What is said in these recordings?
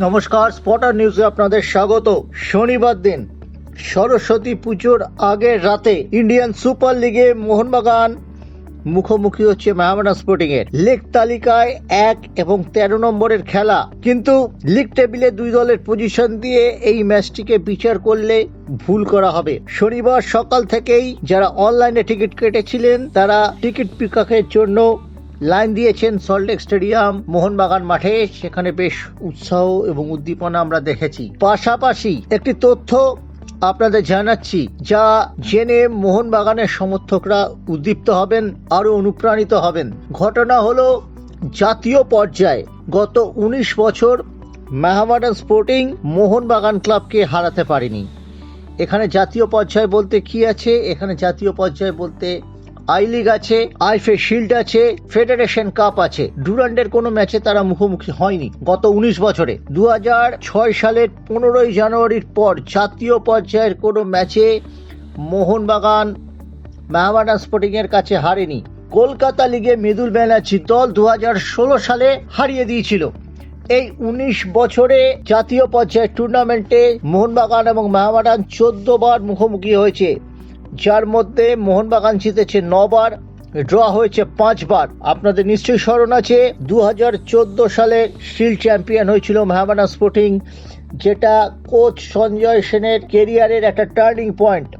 নমস্কার স্পটার নিউজে আপনাদের স্বাগত। শনিবার দিন, সরস্বতী পুজোর আগের রাতে ইন্ডিয়ান সুপার লিগে মোহনবাগান মুখোমুখি হচ্ছে মেহামেডান স্পোর্টিং এর। লিগ তালিকায় এক এবং তেরো নম্বরের খেলা। কিন্তু লিগ টেবিলে দুই দলের পজিশন দিয়ে এই ম্যাচটিকে বিচার করলে ভুল করা হবে। শনিবার সকাল থেকেই যারা অনলাইনে টিকিট কেটেছিলেন, তারা টিকিট পিকাকের জন্য লাইন দিয়েছেন সল্টলেক স্টেডিয়াম, মোহনবাগান মাঠে, সেখানে বেশ উৎসাহ এবং উদ্দীপনা আমরা দেখেছি। পাশাপাশি একটি তথ্য আপনাদের জানাচ্ছি, যা জেনে মোহনবাগানের সমর্থকরা উদ্দীপ্ত হবেন আরও অনুপ্রাণিত হবেন। ঘটনা হলো, জাতীয় পর্যায়ে গত উনিশ বছর মেহামাডান স্পোর্টিং মোহনবাগান ক্লাবকে হারাতে পারেনি। এখানে জাতীয় পর্যায় বলতে কি আছে? এখানে জাতীয় পর্যায় বলতে আই লিগ আছে আইফে শিল্ড আছে, ফেডারেশন কাপ আছে। ডুরান্ডের কোনো ম্যাচে তারা মুখোমুখি হয়নি। গত উনিশ বছরে। দু সালের পনেরোই জানুয়ারির পর জাতীয় পর্যায়ের কোনো ম্যাচে মোহনবাগান মেহমাডান স্পোর্টিং এর কাছে হারেনি। কলকাতা লিগে মৃদুল ব্যানার্জি দল দু হাজার ষোলো সালে হারিয়ে দিয়েছিল। এই উনিশ বছরে জাতীয় পর্যায়ের টুর্নামেন্টে মোহনবাগান এবং মেহমাডান চোদ্দ বার মুখোমুখি হয়েছে। যার মধ্যে মোহনবাগান জিতেছে নবার, ড্র হয়েছে পাঁচবার। আপনাদের নিশ্চয়ই স্মরণ আছে দু হাজার চোদ্দ সালে শিল্ড চ্যাম্পিয়ন হয়েছিল মেহমাডান স্পোর্টিং, যেটা কোচ সঞ্জয় সেনের কেরিয়ারের একটা টার্নিং পয়েন্ট।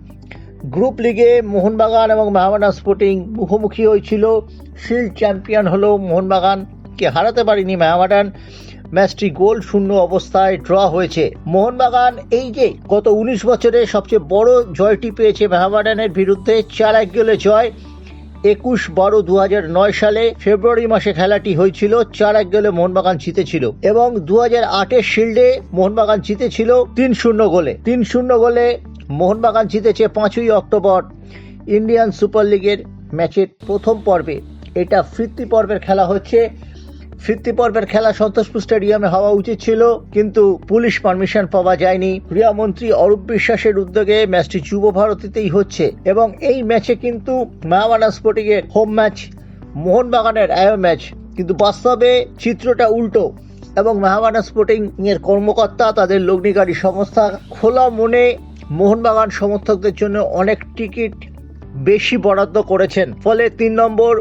গ্রুপ লিগে মোহনবাগান এবং মেহমাডান স্পোর্টিং মুখোমুখি হয়েছিল। শিল্ড চ্যাম্পিয়ন হলো মোহনবাগানকে হারাতে পারেনি মেহমাডান। ম্যাচটি গোল শূন্য অবস্থায় ড্র হয়েছে। মোহনবাগান এই যে গত উনিশ বছরে সবচেয়ে বড় জয়টি পেয়েছে মেহমাডানের বিরুদ্ধে, চার এক গোলে জয়। একুশ বারো দু নয় সালে ফেব্রুয়ারি মাসে খেলাটি হয়েছিল, চার এক গোলে মোহনবাগান জিতেছিল। এবং দু হাজার আটের শিল্ডে মোহনবাগান জিতেছিল তিন শূন্য গোলে। তিন শূন্য গোলে মোহনবাগান জিতেছে পাঁচই অক্টোবর ইন্ডিয়ান সুপার লিগের ম্যাচের প্রথম পর্বে। এটা ফিরতি পর্বের খেলা হচ্ছে ফিরতি পর্বের খেলা সন্তোষপুর স্টেডিয়ামে হওয়া উচিত ছিল, কিন্তু পুলিশ পারমিশন পাওয়া যায়নি। ক্রীড়ামন্ত্রী অরূপ বিশ্বাসের উদ্যোগে ম্যাচটি যুব ভারতীতেই হচ্ছে, এবং এই ম্যাচে কিন্তু মায়ামানা স্পোর্টিং এর হোম ম্যাচ, মোহনবাগানের আয় ম্যাচ। কিন্তু বাস্তবে চিত্রটা উল্টো, এবং মেহামানা স্পোর্টিং এর কর্মকর্তা, তাদের লগ্নিকারী সংস্থা খোলা মনে মোহনবাগান সমর্থকদের জন্য অনেক টিকিট বেশি বরাদ্দ করেছেন। ফলে তিন নম্বর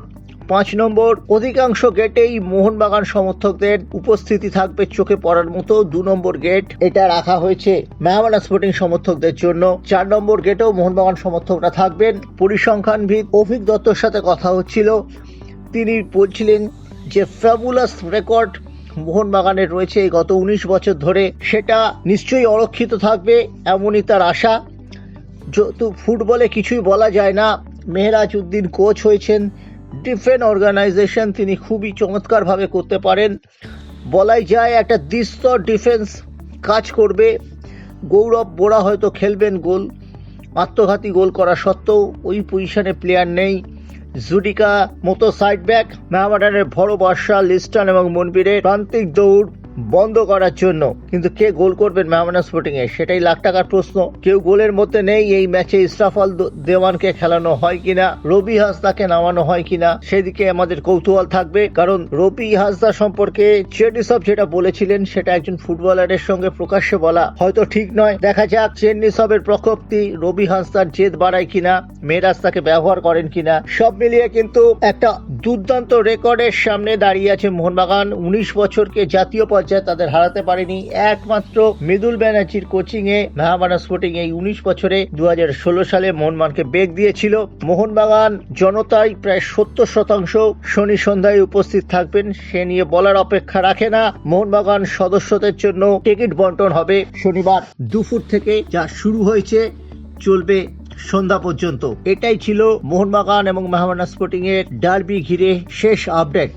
পাঁচ নম্বর, অধিকাংশ গেটেই মোহনবাগান সমর্থকদের উপস্থিতি থাকবে চোখে পড়ার মতো। দু নম্বর গেট, এটা রাখা হয়েছে মেহমানা স্পোর্টিং সমর্থকদের জন্য। চার নম্বর গেটেও মোহনবাগান সমর্থকরা থাকবেন। পরিসংখ্যানবিদ অভিক দত্তর সাথে কথা হচ্ছিল। তিনি বলছিলেন যে, ফ্যাবুলাস রেকর্ড মোহনবাগানের রয়েছে গত উনিশ বছর ধরে। সেটা নিশ্চয়ই অরক্ষিত থাকবে, এমনই তার আশা। যেহেতু ফুটবলে কিছুই বলা যায় না মেহরাজ উদ্দিন কোচ হয়েছেন। ডিফেন্স অর্গানাইজেশন তিনি খুবই চমৎকারভাবে করতে পারেন। বলাই যায় একটা দ্বিস্তর ডিফেন্স কাজ করবে। গৌরব বোরা হয়তো খেলবেন গোল, আত্মঘাতী গোল করা সত্ত্বেও ওই পজিশনে প্লেয়ার নেই। জুডিকা মতো সাইড ব্যাক মেহমাডানের বড় বাদশাহ, লিস্টন এবং মনবীরের প্রান্তিক দৌড় বন্ধ করার জন্য। কিন্তু কে গোল করবেন মেহমানা স্পোর্টিং এ? সেটাই লাখ টাকার প্রশ্ন। কেউ গোলের মধ্যে নেই এই ম্যাচে ইসরাফল দেওয়ানকে খেলানো হয় কিনা? রবি হাসদাকে নামানো হয় কিনা? সেদিকে আমাদের কৌতূহল থাকবে। কারণ রবি হাসদা সম্পর্কে চেনিসব যেটা বলেছিলেন, সেটা একজন ফুটবলারের সঙ্গে প্রকাশ্যে বলা হয়তো ঠিক নয়। দেখা যাক চেন্নিসবের প্রকোপটি রবি হাসদার জেদ বাড়ায় কিনা মেয়েরাজ তাকে ব্যবহার করেন কিনা। সব মিলিয়ে কিন্তু একটা দুর্দান্ত রেকর্ডের সামনে দাঁড়িয়ে আছে মোহনবাগান। উনিশ বছরকে জাতীয় পর্যায়ে তাদের হারাতে পারেনি একমাত্র মৃদুল ব্যানার্জির কোচিং এ মেহামানা স্পোর্টিং এই উনিশ বছরে দুহাজার ষোলো সালে মোহনবাগানকে বেগ দিয়েছিল। মোহনবাগান জনতায় প্রায় সত্তর শতাংশ শনি সন্ধ্যায় উপস্থিত থাকবেন। সে নিয়ে বলার অপেক্ষা রাখে না। মোহনবাগান সদস্যদের জন্য টিকিট বন্টন হবে শনিবার দুপুর থেকে। যা শুরু হয়েছে, চলবে সন্ধ্যা পর্যন্ত। এটাই ছিল মোহনবাগান এবং মেহমানা স্পোর্টিং এর ডার্বি ঘিরে শেষ আপডেট